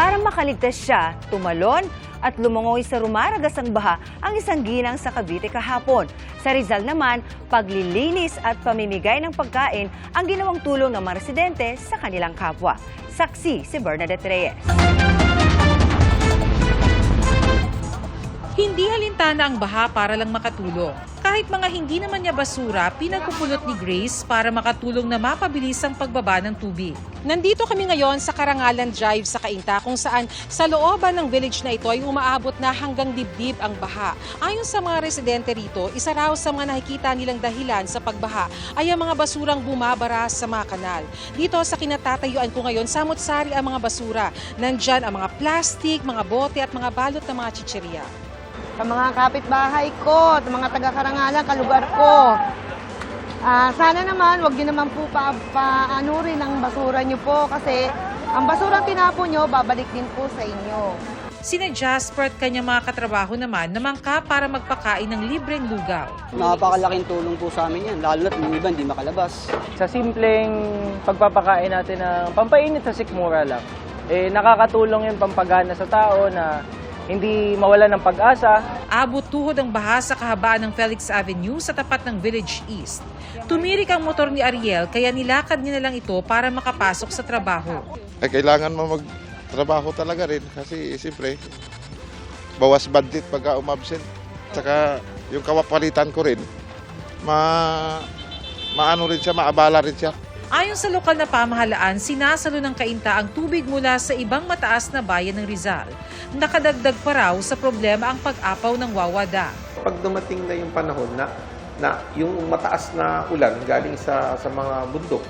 Para makaligtas siya, tumalon at lumangoy sa rumaragasang baha ang isang ginang sa Cavite kahapon. Sa Rizal naman, paglilinis at pamimigay ng pagkain ang ginawang tulong ng mga residente sa kanilang kapwa. Saksi si Bernadette Reyes. Hindi halintana ang baha para lang makatulong. Kahit mga hindi naman niya basura, pinagpupulot ni Grace para makatulong na mapabilis ang pagbaba ng tubig. Nandito kami ngayon sa Karangalan Drive sa Cainta kung saan sa looban ng village na ito ay umaabot na hanggang dibdib ang baha. Ayon sa mga residente rito, isa raw sa mga nakikita nilang dahilan sa pagbaha ay ang mga basurang bumabara sa mga kanal. Dito sa kinatatayuan ko ngayon, samot-sari ang mga basura. Nandyan ang mga plastic, mga bote at mga balot ng mga chicheria. Sa mga kapitbahay ko, sa mga taga-karangalan, kalugar ko. Ah, sana naman, wag niyo naman po pa, paano rin ang basura niyo po kasi ang basura tinapon niyo, babalik din po sa inyo. Sina Jasper at kanyang mga katrabaho naman namangka para magpakain ng libreng lugaw. Napakalaking tulong po sa amin yan, lalo na't yung iba hindi makalabas. sa simpleng pagpapakain natin ng pampainit sa sikmura lang, eh, nakakatulong yung pampagana sa tao na hindi mawala ng pag-asa. Abot tuhod ang baha sa kahabaan ng Felix Avenue sa tapat ng Village East. Tumirik ang motor ni Ariel kaya nilakad niya na lang ito para makapasok sa trabaho. eh, kailangan mo magtrabaho talaga rin kasi siyempre bawas budget pagka umabsent. Saka yung kawapalitan ko rin, ma maano rin siya, maabala rin siya. Ayon sa lokal na pamahalaan, sinasalo ng kainta ang tubig mula sa ibang mataas na bayan ng Rizal. Nakadagdag pa raw sa problema ang pag-apaw ng wawada. pag dumating na yung panahon na na yung mataas na ulan galing sa sa mga bundok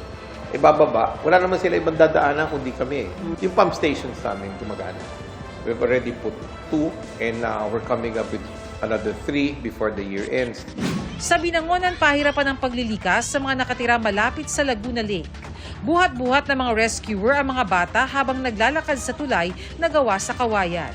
e bababa wala naman sila ibang dadaanan kundi kami yung pump stations namin gumagana we've already put two and uh, we're coming up with another three before the year ends Sa binangonan, pahirapan ang paglilikas sa mga nakatira malapit sa Laguna Lake. Buhat-buhat ng mga rescuer ang mga bata habang naglalakad sa tulay na gawa sa kawayan.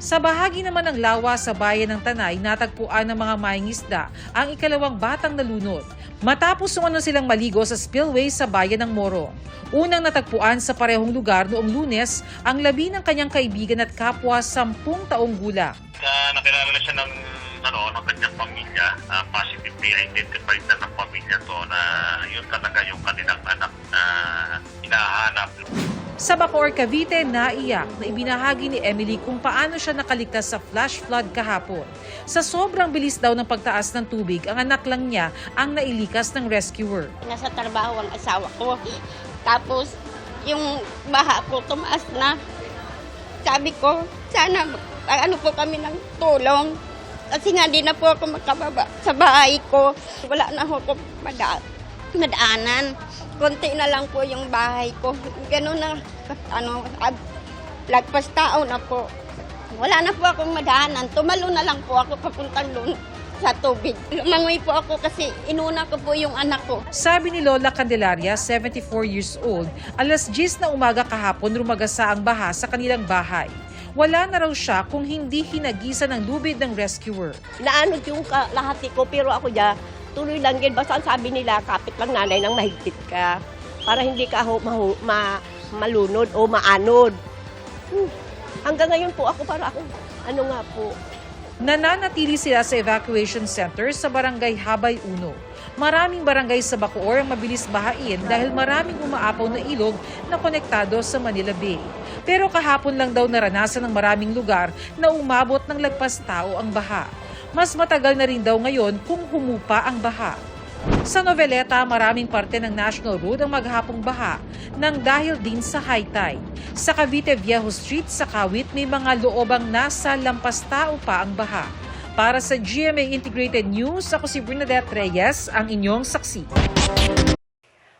Sa bahagi naman ng lawa sa bayan ng Tanay, natagpuan ng mga mahingisda ang ikalawang batang nalunod. Matapos umano silang maligo sa spillway sa bayan ng Moro. Unang natagpuan sa parehong lugar noong lunes ang labi ng kanyang kaibigan at kapwa sampung taong gulang. na nakilala na siya ng ano ng kanyang pamilya identified na ng pamilya to na yun talaga yung kanilang anak na hinahanap Sa Bacoor, Cavite, naiyak na ibinahagi ni Emily kung paano siya nakaligtas sa flash flood kahapon. Sa sobrang bilis daw ng pagtaas ng tubig, ang anak lang niya ang nailikas ng rescuer. nasa trabaho ang asawa ko. Tapos, yung baha ko tumaas na. Sabi ko, sana ano po kami ng tulong. Kasi nga di na po ako makababa sa bahay ko. Wala na ako mada madaanan. Konti na lang po yung bahay ko. Ganun na, ano, ab- lagpas tao na po. Wala na po akong madaanan. Tumalo na lang po ako papuntang doon sa tubig. Lumangoy po ako kasi inuna ko po yung anak ko. Sabi ni Lola Candelaria, 74 years old, alas 10 na umaga kahapon rumagasa ang baha sa kanilang bahay. Wala na raw siya kung hindi hinagisa ng lubid ng rescuer. naanod yung lahat ko, pero ako dyan, tuloy lang yun. Basta sabi nila, kapit lang nanay nang mahigpit ka. Para hindi ka ho, mahu, ma, malunod o maanod. Hmm. Hanggang ngayon po ako, para ako, ano nga po, Nananatili sila sa evacuation center sa barangay Habay 1. Maraming barangay sa Bacoor ang mabilis bahain dahil maraming umaapaw na ilog na konektado sa Manila Bay. Pero kahapon lang daw naranasan ng maraming lugar na umabot ng lagpas tao ang baha. Mas matagal na rin daw ngayon kung humupa ang baha. Sa Noveleta, maraming parte ng National Road ang maghapong baha nang dahil din sa high tide. Sa Cavite Viejo Street sa Kawit, may mga loobang nasa lampas tao pa ang baha. Para sa GMA Integrated News, ako si Bernadette Reyes, ang inyong saksi.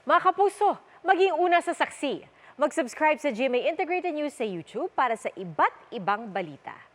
Mga kapuso, maging una sa saksi. Mag-subscribe sa GMA Integrated News sa YouTube para sa iba't ibang balita.